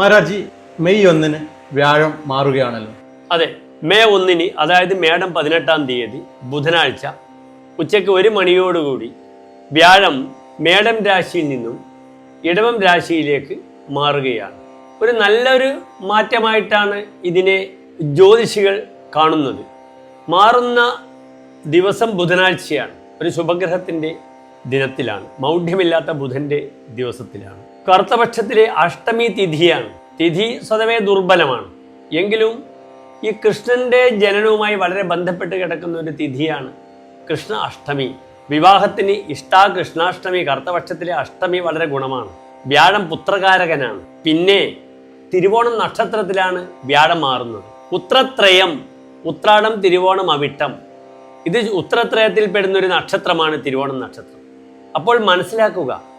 മഹാരാജി May ഒന്നിന് വ്യാഴം മാറുകയാണല്ലോ. അതെ മെയ് ഒന്നിന് അതായത് മേടം പതിനെട്ടാം തീയതി ബുധനാഴ്ച ഉച്ചയ്ക്ക് ഒരു മണിയോടുകൂടി വ്യാഴം മേടം രാശിയിൽ നിന്നും ഇടവം രാശിയിലേക്ക് മാറുകയാണ്. ഒരു നല്ലൊരു മാറ്റമായിട്ടാണ് ഇതിനെ ജ്യോതിഷികൾ കാണുന്നത്. മാറുന്ന ദിവസം ബുധനാഴ്ചയാണ് ഒരു ശുഭഗ്രഹത്തിന്റെ ദിനത്തിലാണ് മൗഢ്യമില്ലാത്ത ബുധന്റെ ദിവസത്തിലാണ്. കറുത്തപക്ഷത്തിലെ അഷ്ടമി തിഥിയാണ്. തിഥി സ്വതവേ ദുർബലമാണ്. എങ്കിലും ഈ കൃഷ്ണന്റെ ജനനവുമായി വളരെ ബന്ധപ്പെട്ട് കിടക്കുന്ന ഒരു തിഥിയാണ് കൃഷ്ണ അഷ്ടമി. വിവാഹത്തിന് ഇഷ്ടാ കൃഷ്ണാഷ്ടമി കറുത്തപക്ഷത്തിലെ അഷ്ടമി വളരെ ഗുണമാണ്. വ്യാഴം പുത്രകാരകനാണ്. പിന്നെ തിരുവോണം നക്ഷത്രത്തിലാണ് വ്യാഴം മാറുന്നത്. ഉത്രത്രയം ഉത്രാടം തിരുവോണം അവിട്ടം. ഇത് ഉത്രത്രയത്തിൽ പെടുന്ന ഒരു നക്ഷത്രമാണ് തിരുവോണം നക്ഷത്രം. അപ്പോൾ മനസ്സിലാക്കുക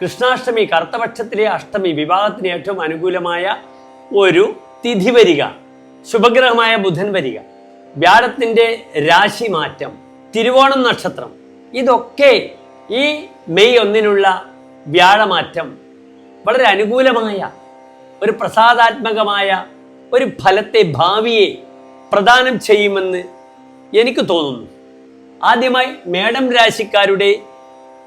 കൃഷ്ണാഷ്ടമി കറുത്തപക്ഷത്തിലെ അഷ്ടമി വിവാഹത്തിന് ഏറ്റവും അനുകൂലമായ ഒരു തിഥി വരിക ശുഭഗ്രഹമായ ബുധൻ വരിക വ്യാഴത്തിന്റെ രാശി മാറ്റം തിരുവോണം നക്ഷത്രം ഇതൊക്കെ ഈ മെയ് ഒന്നിനുള്ള വ്യാഴമാറ്റം വളരെ അനുകൂലമായ ഒരു പ്രസാദാത്മകമായ ഒരു ഫലത്തെ ഭാവിയെ പ്രദാനം ചെയ്യുമെന്ന് എനിക്ക് തോന്നുന്നു. ആദ്യമായി മേടം രാശിക്കാരുടെ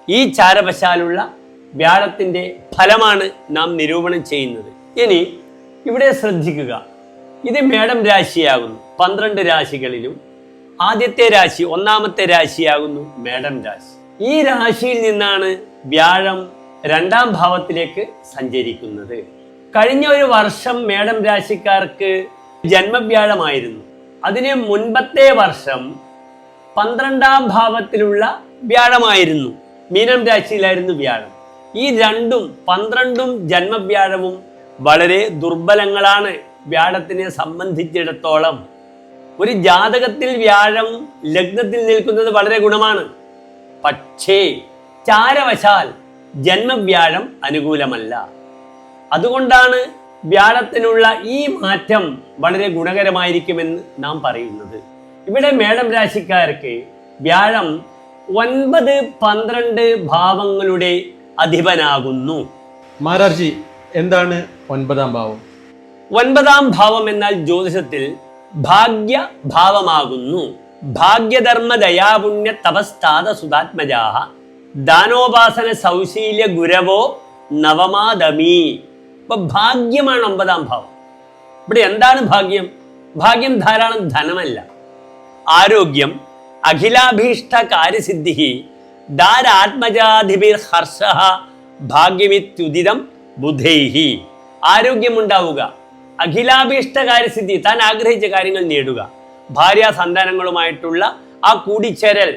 ഈ ചാരവശാലുള്ള വ്യാഴത്തിന്റെ ഫലമാണ് നാം നിരൂപണം ചെയ്യുന്നത്. ഇനി ഇവിടെ ശ്രദ്ധിക്കുക. ഇത് മേടം രാശിയാകുന്നു. പന്ത്രണ്ട് രാശികളിലും ആദ്യത്തെ രാശി ഒന്നാമത്തെ രാശിയാകുന്നു മേടം രാശി. ഈ രാശിയിൽ നിന്നാണ് വ്യാഴം രണ്ടാം ഭാവത്തിലേക്ക് സഞ്ചരിക്കുന്നത്. കഴിഞ്ഞ ഒരു വർഷം മേടം രാശിക്കാർക്ക് ജന്മവ്യാഴമായിരുന്നു. അതിന് മുൻപത്തെ വർഷം പന്ത്രണ്ടാം ഭാവത്തിലുള്ള വ്യാഴമായിരുന്നു. മീനം രാശിയിലായിരുന്നു വ്യാഴം. ഈ രണ്ടും പന്ത്രണ്ടും ജന്മവ്യാഴവും വളരെ ദുർബലങ്ങളാണ് വ്യാഴത്തിനെ സംബന്ധിച്ചിടത്തോളം. ഒരു ജാതകത്തിൽ വ്യാഴം ലഗ്നത്തിൽ നിൽക്കുന്നത് വളരെ ഗുണമാണ്. പക്ഷേ ചാരവശാൽ ജന്മവ്യാഴം അനുകൂലമല്ല. അതുകൊണ്ടാണ് വ്യാഴത്തിനുള്ള ഈ മാറ്റം വളരെ ഗുണകരമായിരിക്കുമെന്ന് നാം പറയുന്നത്. ഇവിടെ മേടം രാശിക്കാർക്ക് വ്യാഴം ഒൻപത് പന്ത്രണ്ട് ഭാവങ്ങളുടെ അധിപനാകുന്നു. മഹാരാജി എന്താണ് ഒൻപതാം ഭാവം? ഒൻപതാം ഭാവം എന്നാൽ ജ്യോതിഷത്തിൽ ഭാഗ്യ ഭാവമാകുന്നു ഭാഗ്യധർമ്മ ദയാപുണ്യ തപസ്താത സുതാത്മജാഹ ദാനോപാസന സൗശീല്യ ഗുരവോ നവമാദമി. ഇപ്പൊ ഭാഗ്യമാണ് ഒമ്പതാം ഭാവം. ഇവിടെ എന്താണ് ഭാഗ്യം? ഭാഗ്യം ധാരാളം ധനമല്ല. ആരോഗ്യം അഖിലാഭീഷ്ട കാര്യസിദ്ധി ഭാഗ്യമിത്യുദിതം ബുധൈഹി. ആരോഗ്യമുണ്ടാവുക. അഖിലാഭീഷ്ട കാര്യസിദ്ധി താൻ ആഗ്രഹിച്ച കാര്യങ്ങൾ നേടുക. ഭാര്യ സന്താനങ്ങളുമായിട്ടുള്ള ആ കൂടിച്ചേരൽ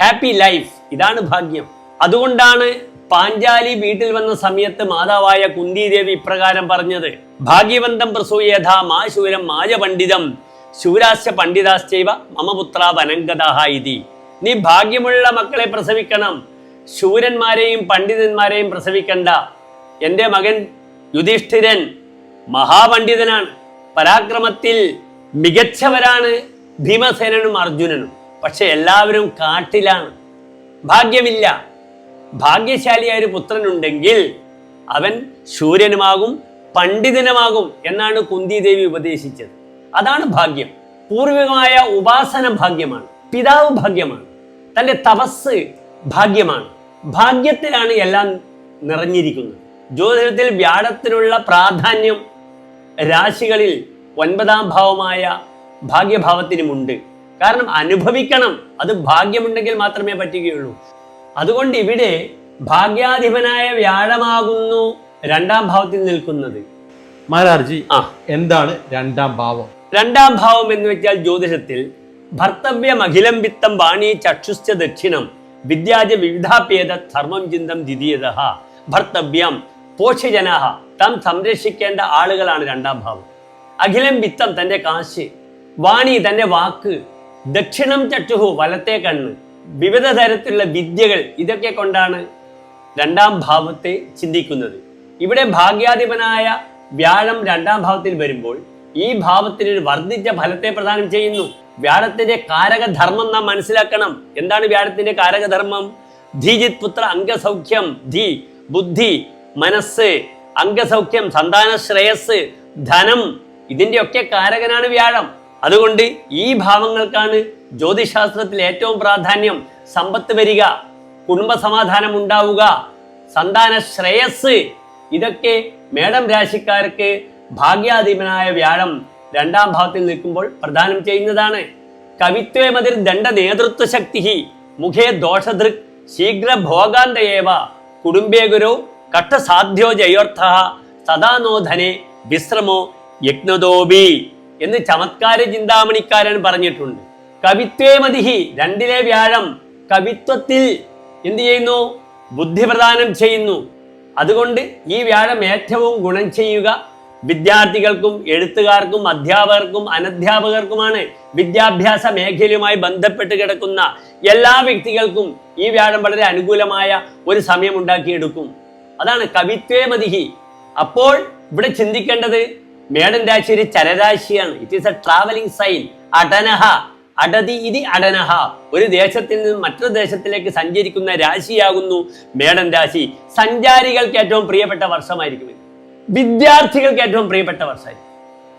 ഹാപ്പി ലൈഫ് ഇതാണ് ഭാഗ്യം. അതുകൊണ്ടാണ് പാഞ്ചാലി വീട്ടിൽ വന്ന സമയത്ത് മാതാവായ കുന്തിദേവി ഇപ്രകാരം പറഞ്ഞത്. ഭാഗ്യവന്തം പ്രസൂയഥ മാ ശൂരം മാജ പണ്ഡിതം ശൂരാശ്ച പണ്ഡിതാശ്ചൈവ മമപുത്ര പുത്ര വനങ്കതാഹ ഇതി. നീ ഭാഗ്യമുള്ള മക്കളെ പ്രസവിക്കണം. ശൂരന്മാരെയും പണ്ഡിതന്മാരെയും പ്രസവിക്കണ്ട. എന്റെ മകൻ യുധിഷ്ഠിരൻ മഹാപണ്ഡിതനാണ്. പരാക്രമത്തിൽ മികച്ചവരാണ് ഭീമസേനനും അർജുനനും. പക്ഷെ എല്ലാവരും കാട്ടിലാണ്. ഭാഗ്യമില്ല. ഭാഗ്യശാലിയായ ഒരു പുത്രനുണ്ടെങ്കിൽ അവൻ സൂര്യനുമാകും പണ്ഡിതനുമാകും എന്നാണ് കുന്തിദേവി ഉപദേശിച്ചത്. അതാണ് ഭാഗ്യം. പൂർവികമായ ഉപാസന ഭാഗ്യമാണ്. പിതാവ് ഭാഗ്യമാണ്. തന്റെ തപസ് ഭാഗ്യമാണ്. ഭാഗ്യത്തിലാണ് എല്ലാം നിറഞ്ഞിരിക്കുന്നത്. ജ്യോതിഷത്തിൽ വ്യാഴത്തിനുള്ള പ്രാധാന്യം രാശികളിൽ ഒൻപതാം ഭാവമായ ഭാഗ്യഭാവത്തിനുമുണ്ട്. കാരണം അനുഭവിക്കണം. അത് ഭാഗ്യമുണ്ടെങ്കിൽ മാത്രമേ പറ്റുകയുള്ളൂ. അതുകൊണ്ട് ഇവിടെ ഭാഗ്യാധിപനായ വ്യാഴമാകുന്നു രണ്ടാം ഭാവത്തിൽ നിൽക്കുന്നത്. മഹാരാജി ആ. എന്താണ് രണ്ടാം ഭാവം? രണ്ടാം ഭാവം എന്ന് വെച്ചാൽ ജ്യോതിഷത്തിൽ ഭർത്തവ്യം അഖിലം വിത്തം വാണി ചക്ഷുശ്ച ദക്ഷിണം. വിദ്യാജ വിവിധാപ്യേത ധർമ്മം ചിന്തം ദ്വിതീയത. ഭർത്തവ്യം പോഷ്യജനാഹ താൻ സംരക്ഷിക്കേണ്ട ആളുകളാണ് രണ്ടാം ഭാവം. അഖിലം വിത്തം തന്റെ കാശ് വാണി തന്റെ വാക്ക് ദക്ഷിണം ചട്ടുഹു വലത്തെ കണ്ണ്. വിവിധ തരത്തിലുള്ള വിദ്യകൾ ഇതൊക്കെ കൊണ്ടാണ് രണ്ടാം ഭാവത്തെ ചിന്തിക്കുന്നത്. ഇവിടെ ഭാഗ്യാധിപനായ വ്യാഴം രണ്ടാം ഭാവത്തിൽ വരുമ്പോൾ ഈ ഭാവത്തിന് വർദ്ധിച്ച ഫലത്തെ പ്രദാനം ചെയ്യുന്നു. വ്യാഴത്തിന്റെ കാരകധർമ്മം നാം മനസ്സിലാക്കണം. എന്താണ് വ്യാഴത്തിന്റെ കാരകധർമ്മം? ധീജിത് പുത്ര അംഗസൗഖ്യം ധി ബുദ്ധി മനസ്സ് അംഗസൗഖ്യം സന്താന ശ്രേയസ് ധനം ഇതിന്റെയൊക്കെ കാരകനാണ് വ്യാഴം. അതുകൊണ്ട് ഈ ഭാവങ്ങൾക്കാണ് ജ്യോതിശാസ്ത്രത്തിൽ ഏറ്റവും പ്രാധാന്യം സമ്പത്ത് വരിക കുടുംബസമാധാനം ഉണ്ടാവുക സന്താന ശ്രേയസ്. ഇതൊക്കെ മേടം രാശിക്കാർക്ക് ഭാഗ്യാധീപനായ വ്യാഴം രണ്ടാം ഭാഗത്തിൽ നിൽക്കുമ്പോൾ പ്രദാനം ചെയ്യുന്നതാണ്. കവിത്വേ മതിർ ദണ്ഡ നേതൃത്വ ശക്തി മുഖേ ദോഷദൃക് ശീഘ്ര ഭോഗാന്തയേവ കുടുംബേ ഗുരു കട്ടസാധ്യോ ജയോർത്ഥ സദാനോധനെ വിശ്രമോ യജ്ഞതോബി എന്ന് ചമത്കാര ചിന്താമണിക്കാരൻ പറഞ്ഞിട്ടുണ്ട്. കവിത്വേ മതിഹി രണ്ടിലെ വ്യാഴം കവിത്വത്തിൽ എന്ത് ചെയ്യുന്നു? ബുദ്ധി പ്രദാനം ചെയ്യുന്നു. അതുകൊണ്ട് ഈ വ്യാഴം ഏറ്റവും ഗുണം ചെയ്യുക വിദ്യാർത്ഥികൾക്കും എഴുത്തുകാർക്കും അധ്യാപകർക്കും അനധ്യാപകർക്കുമാണ് വിദ്യാഭ്യാസ മേഖലയുമായി ബന്ധപ്പെട്ട് കിടക്കുന്ന എല്ലാ വ്യക്തികൾക്കും ഈ വ്യാഴം വളരെ അനുകൂലമായ ഒരു സമയം ഉണ്ടാക്കിയെടുക്കും. അതാണ് കവിത്വേ മതിഹി. അപ്പോൾ ഇവിടെ ചിന്തിക്കേണ്ടത് മേടൻ രാശി ഒരു ചരരാശിയാണ് it is a travelling sign അടനഹ. അടതി ഇതി അടനഹ. ഒരു ദേശത്തിൽ നിന്ന് മറ്റൊരു ദേശത്തിലേക്ക് സഞ്ചരിക്കുന്ന രാശിയാകുന്നു മേടൻ രാശി. സഞ്ചാരികൾക്ക് ഏറ്റവും പ്രിയപ്പെട്ട വർഷമായിരിക്കും. വിദ്യാർത്ഥികൾക്ക് ഏറ്റവും പ്രിയപ്പെട്ട വർഷമായി.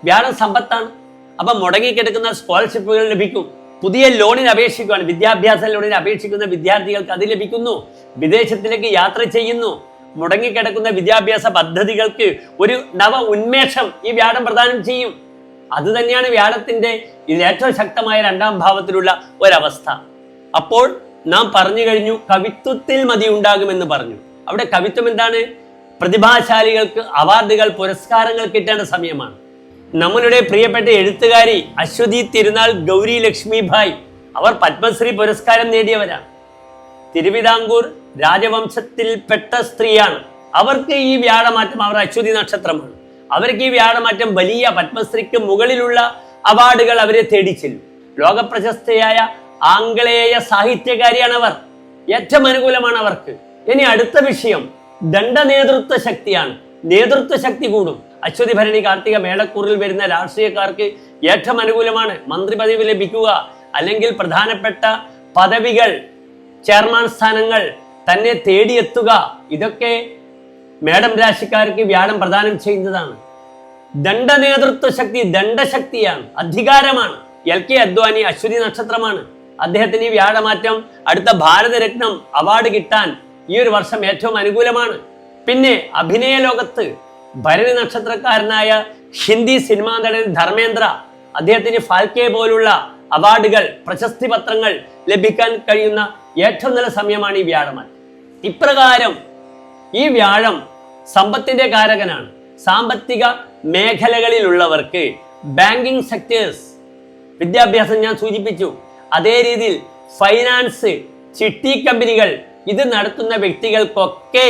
വ്യാഴം സമ്പത്താണ്. അപ്പൊ മുടങ്ങിക്കിടക്കുന്ന സ്കോളർഷിപ്പുകൾ ലഭിക്കും. പുതിയ ലോണിന് അപേക്ഷിക്കുകയാണ് വിദ്യാഭ്യാസ ലോണിന് അപേക്ഷിക്കുന്ന വിദ്യാർത്ഥികൾക്ക് അത് ലഭിക്കുന്നു. വിദേശത്തിലേക്ക് യാത്ര ചെയ്യുന്നു. മുടങ്ങിക്കിടക്കുന്ന വിദ്യാഭ്യാസ പദ്ധതികൾക്ക് ഒരു നവ ഉന്മേഷം ഈ വ്യാഴം പ്രദാനം ചെയ്യും. അത് തന്നെയാണ് വ്യാഴത്തിന്റെ ഏറ്റവും ശക്തമായ രണ്ടാം ഭാവത്തിലുള്ള ഒരവസ്ഥ. അപ്പോൾ നാം പറഞ്ഞു കഴിഞ്ഞു കവിത്വത്തിൽ മതി ഉണ്ടാകുമെന്ന് പറഞ്ഞു. അവിടെ കവിത്വം എന്താണ്? പ്രതിഭാശാലികൾക്ക് അവാർഡുകൾ പുരസ്കാരങ്ങൾ കിട്ടേണ്ട സമയമാണ്. നമ്മളുടെ പ്രിയപ്പെട്ട എഴുത്തുകാരി അശ്വതി തിരുനാൾ ഗൗരി ലക്ഷ്മി ഭായ് അവർ പത്മശ്രീ പുരസ്കാരം നേടിയവരാണ്. തിരുവിതാംകൂർ രാജവംശത്തിൽപ്പെട്ട സ്ത്രീയാണ്. അവർക്ക് ഈ വ്യാഴമാറ്റം അവർ അശ്വതി നക്ഷത്രമാണ്. അവർക്ക് ഈ വ്യാഴമാറ്റം വലിയ പത്മശ്രീക്ക് മുകളിലുള്ള അവാർഡുകൾ അവരെ തേടി ചെല്ലും. ലോകപ്രശസ്തയായ ആംഗലേയ സാഹിത്യകാരിയാണ് അവർ. ഏറ്റവും അനുകൂലമാണ് അവർക്ക്. ഇനി അടുത്ത വിഷയം. ദണ്ഡ നേതൃത്വ ശക്തിയാണ് നേതൃത്വ ശക്തി കൂടും. അശ്വതി ഭരണി കാർത്തിക മേളക്കൂറിൽ വരുന്ന രാഷ്ട്രീയക്കാർക്ക് ഏറ്റവും അനുകൂലമാണ് മന്ത്രി പദവി ലഭിക്കുക. അല്ലെങ്കിൽ പ്രധാനപ്പെട്ട പദവികൾ ചെയർമാൻ സ്ഥാനങ്ങൾ തന്നെ തേടിയെത്തുക. ഇതൊക്കെ മേഡം രാശിക്കാർക്ക് വ്യാഴം പ്രദാനം ചെയ്യുന്നതാണ്. ദണ്ഡ നേതൃത്വ ശക്തി ദണ്ഡശക്തിയാണ്. അധികാരമാണ്. എൽ കെ അദ്വാനി അശ്വതി നക്ഷത്രമാണ്. അദ്ദേഹത്തിന് ഈ വ്യാഴമാറ്റം അടുത്ത ഭാരതരത്നം അവാർഡ് കിട്ടാൻ ഈ ഒരു വർഷം ഏറ്റവും അനുകൂലമാണ്. പിന്നെ അഭിനയ ലോകത്ത് ഭരണി നക്ഷത്രക്കാരനായ ഹിന്ദി സിനിമാ നടൻ ധർമ്മേന്ദ്ര അദ്ദേഹത്തിന് ഫാൽക്കെ പോലുള്ള അവാർഡുകൾ പ്രശസ്തി പത്രങ്ങൾ ലഭിക്കാൻ കഴിയുന്ന ഏറ്റവും നല്ല സമയമാണ് ഈ വ്യാഴമാൻ ഇപ്രകാരം ഈ വ്യാഴം സമ്പത്തിന്റെ കാരകനാണ്. സാമ്പത്തിക മേഖലകളിലുള്ളവർക്ക് ബാങ്കിങ് സെക്ടേഴ്സ് വിദ്യാഭ്യാസം ഞാൻ സൂചിപ്പിച്ചു. അതേ രീതിയിൽ ഫൈനാൻസ് ചിട്ടി കമ്പനികൾ ഇത് നടത്തുന്ന വ്യക്തികൾക്കൊക്കെ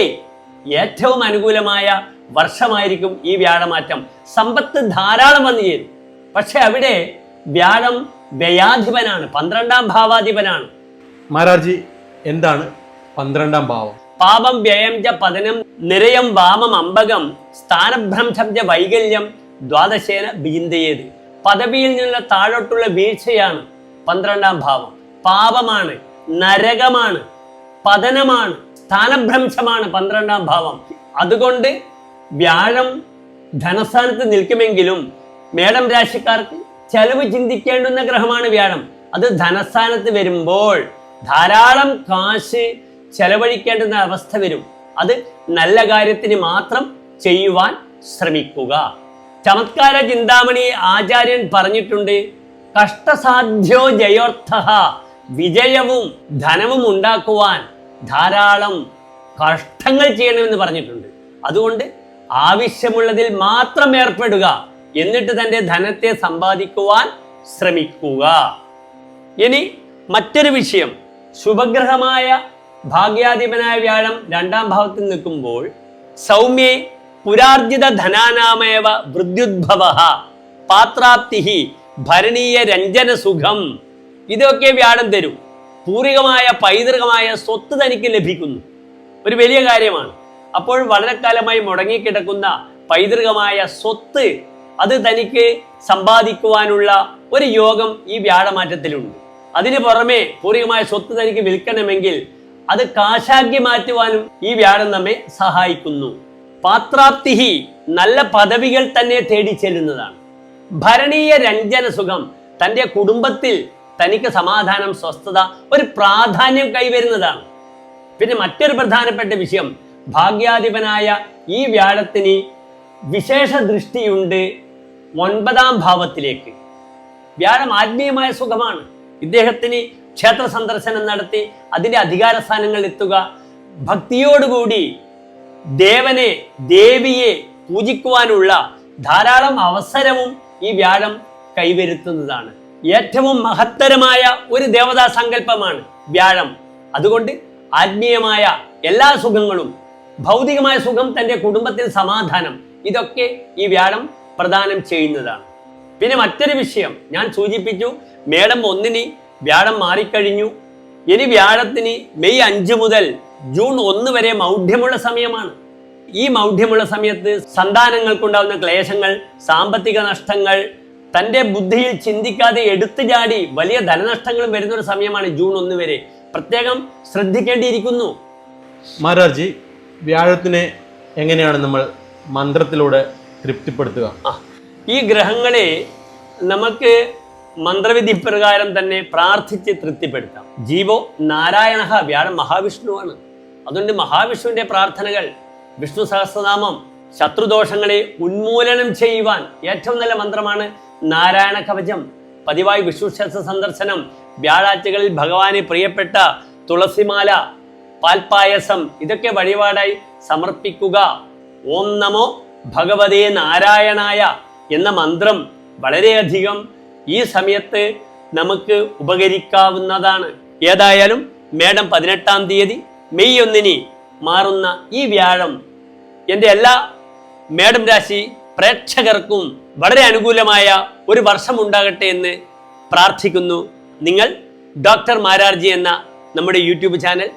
ഏറ്റവും അനുകൂലമായ വർഷമായിരിക്കും ഈ വ്യാഴമാറ്റം. സമ്പത്ത് ധാരാളം വന്നു ചേരും. പക്ഷെ അവിടെ വ്യാഴം വ്യയാധിപനാണ് പന്ത്രണ്ടാം ഭാവാധിപനാണ്. മഹാരാജി എന്താണ് പന്ത്രണ്ടാം ഭാവം? പാപം വ്യയം ച പതനം നിരയം വാമം അമ്പകം സ്ഥാനഭ്രംശം ച വൈകല്യം ദ്വാദശേന ബീന്തയേത് പദവിയിൽ നിന്നുള്ള താഴോട്ടുള്ള വീഴ്ചയാണ് പന്ത്രണ്ടാം ഭാവം. പാപമാണ് നരകമാണ് പതനമാണ് സ്ഥാനഭ്രംശമാണ് പന്ത്രണ്ടാം ഭാവം. അതുകൊണ്ട് വ്യാഴം ധനസ്ഥാനത്ത് നിൽക്കുമെങ്കിലും മേടം രാശിക്കാർക്ക് ചെലവ് ചിന്തിക്കേണ്ടുന്ന ഗ്രഹമാണ് വ്യാഴം. അത് ധനസ്ഥാനത്ത് വരുമ്പോൾ ധാരാളം കാശ് ചെലവഴിക്കേണ്ടുന്ന അവസ്ഥ വരും. അത് നല്ല കാര്യത്തിന് മാത്രം ചെയ്യുവാൻ ശ്രമിക്കുക. ചമത്കാര ചിന്താമണി ആചാര്യൻ പറഞ്ഞിട്ടുണ്ട് കഷ്ടസാധ്യോ ജയോർത്ഥ വിജയവും ധനവും ഉണ്ടാക്കുവാൻ ധാരാളം കഷ്ടങ്ങൾ ചെയ്യണമെന്ന് പറഞ്ഞിട്ടുണ്ട്. അതുകൊണ്ട് ആവശ്യമുള്ളതിൽ മാത്രം ഏർപ്പെടുക. എന്നിട്ട് തന്റെ ധനത്തെ സമ്പാദിക്കുവാൻ ശ്രമിക്കുക. ഇനി മറ്റൊരു വിഷയം. ശുഭഗ്രഹമായ ഭാഗ്യാധിപനായ വ്യാഴം രണ്ടാം ഭാവത്തിൽ നിൽക്കുമ്പോൾ സൗമ്യേ പുരാർജിത ധനാനാമേവ വൃദ്യുദ്ഭവ പാത്രാപ്തി ഭരണീയ രഞ്ജന സുഖം. ഇതൊക്കെ വ്യാഴം തരും. പൂർവികമായ പൈതൃകമായ സ്വത്ത് തനിക്ക് ലഭിക്കുന്നു. ഒരു വലിയ കാര്യമാണ്. അപ്പോൾ വളരെ കാലമായി മുടങ്ങിക്കിടക്കുന്ന പൈതൃകമായ സ്വത്ത് അത് തനിക്ക് സമ്പാദിക്കുവാനുള്ള ഒരു യോഗം ഈ വ്യാഴമാറ്റത്തിലുണ്ട്. അതിനു പുറമെ പൂർവികമായ സ്വത്ത് തനിക്ക് വിൽക്കണമെങ്കിൽ അത് കാശാക്കി മാറ്റുവാനും ഈ വ്യാഴം നമ്മെ സഹായിക്കുന്നു. പാത്രാപ്തിഹി നല്ല പദവികൾ തന്നെ തേടി ചെല്ലുന്നതാണ്. ഭരണീയ രഞ്ജന സുഖം തന്റെ കുടുംബത്തിൽ തനിക്ക് സമാധാനം സ്വസ്ഥത ഒരു പ്രാധാന്യം കൈവരുന്നതാണ്. പിന്നെ മറ്റൊരു പ്രധാനപ്പെട്ട വിഷയം ഭാഗ്യാധിപനായ ഈ വ്യാഴത്തിന് വിശേഷ ദൃഷ്ടിയുണ്ട് ഒൻപതാം ഭാവത്തിലേക്ക്. വ്യാഴം ആത്മീയമായ സുഖമാണ്. ഇദ്ദേഹത്തിന് ക്ഷേത്ര സന്ദർശനം നടത്തി അതിന്റെ അധികാര സ്ഥാനങ്ങളിൽ എത്തുക. ഭക്തിയോടുകൂടി ദേവനെ ദേവിയെ പൂജിക്കുവാനുള്ള ധാരാളം അവസരവും ഈ വ്യാഴം കൈവരുത്തുന്നതാണ്. ഏറ്റവും മഹത്തരമായ ഒരു ദേവതാ സങ്കല്പമാണ് വ്യാഴം. അതുകൊണ്ട് ആത്മീയമായ എല്ലാ സുഖങ്ങളും ഭൗതികമായ സുഖം തന്റെ കുടുംബത്തിൽ സമാധാനം ഇതൊക്കെ ഈ വ്യാഴം പ്രദാനം ചെയ്യുന്നതാണ്. പിന്നെ മറ്റൊരു വിഷയം ഞാൻ സൂചിപ്പിച്ചു മേടം ഒന്നിന് വ്യാഴം മാറിക്കഴിഞ്ഞു. ഇനി വ്യാഴത്തിന് മെയ് അഞ്ച് മുതൽ ജൂൺ ഒന്ന് വരെ മൗഢ്യമുള്ള സമയമാണ്. ഈ മൗഢ്യമുള്ള സമയത്ത് സന്താനങ്ങൾക്കുണ്ടാകുന്ന ക്ലേശങ്ങൾ സാമ്പത്തിക നഷ്ടങ്ങൾ തന്റെ ബുദ്ധിയിൽ ചിന്തിക്കാതെ എടുത്തു ചാടി വലിയ ധനനഷ്ടങ്ങളും വരുന്ന ഒരു സമയമാണ് ജൂൺ ഒന്ന് വരെ. പ്രത്യേകം ശ്രദ്ധിക്കേണ്ടിയിരിക്കുന്നു. മാരാർജി വ്യാഴത്തിനെ എങ്ങനെയാണ് നമ്മൾ മന്ത്രത്തിലൂടെ തൃപ്തിപ്പെടുത്തുക? ആ ഈ ഗ്രഹങ്ങളെ നമുക്ക് മന്ത്രവിധി പ്രകാരം തന്നെ പ്രാർത്ഥിച്ച് തൃപ്തിപ്പെടുത്താം. ജീവോ നാരായണ വ്യാഴം മഹാവിഷ്ണുവാണ്. അതുകൊണ്ട് മഹാവിഷ്ണുവിന്റെ പ്രാർത്ഥനകൾ വിഷ്ണു സഹസ്രനാമം ശത്രുദോഷങ്ങളെ ഉന്മൂലനം ചെയ്യുവാൻ ഏറ്റവും നല്ല മന്ത്രമാണ് നാരായണ കവചം പതിവായി വിഷ്ണു ക്ഷേത്ര സന്ദർശനം വ്യാഴാഴ്ചകളിൽ ഭഗവാന് പ്രിയപ്പെട്ട തുളസിമാല പാൽപായസം ഇതൊക്കെ വഴിപാടായി സമർപ്പിക്കുക. ഓം നമോ ഭഗവതേ നാരായണായ എന്ന മന്ത്രം വളരെയധികം ഈ സമയത്ത് നമുക്ക് ഉപകരിക്കാവുന്നതാണ്. ഏതായാലും മേഡം പതിനെട്ടാം തീയതി മെയ് ഒന്നിന് മാറുന്ന ഈ വ്യാഴം. എന്റെ എല്ലാ മേഡം രാശി പ്രേക്ഷകർക്കും വളരെ അനുകൂലമായ ഒരു വർഷം ഉണ്ടാകട്ടെ എന്ന് പ്രാർത്ഥിക്കുന്നു. നിങ്ങൾ ഡോക്ടർ മാരാർജി എന്ന നമ്മുടെ യൂട്യൂബ് ചാനൽ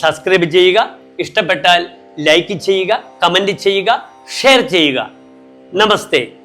സബ്സ്ക്രൈബ് ചെയ്യുക. ഇഷ്ടപ്പെട്ടാൽ ലൈക്ക് ചെയ്യുക കമന്റ് ചെയ്യുക ഷെയർ ചെയ്യുക. നമസ്തേ.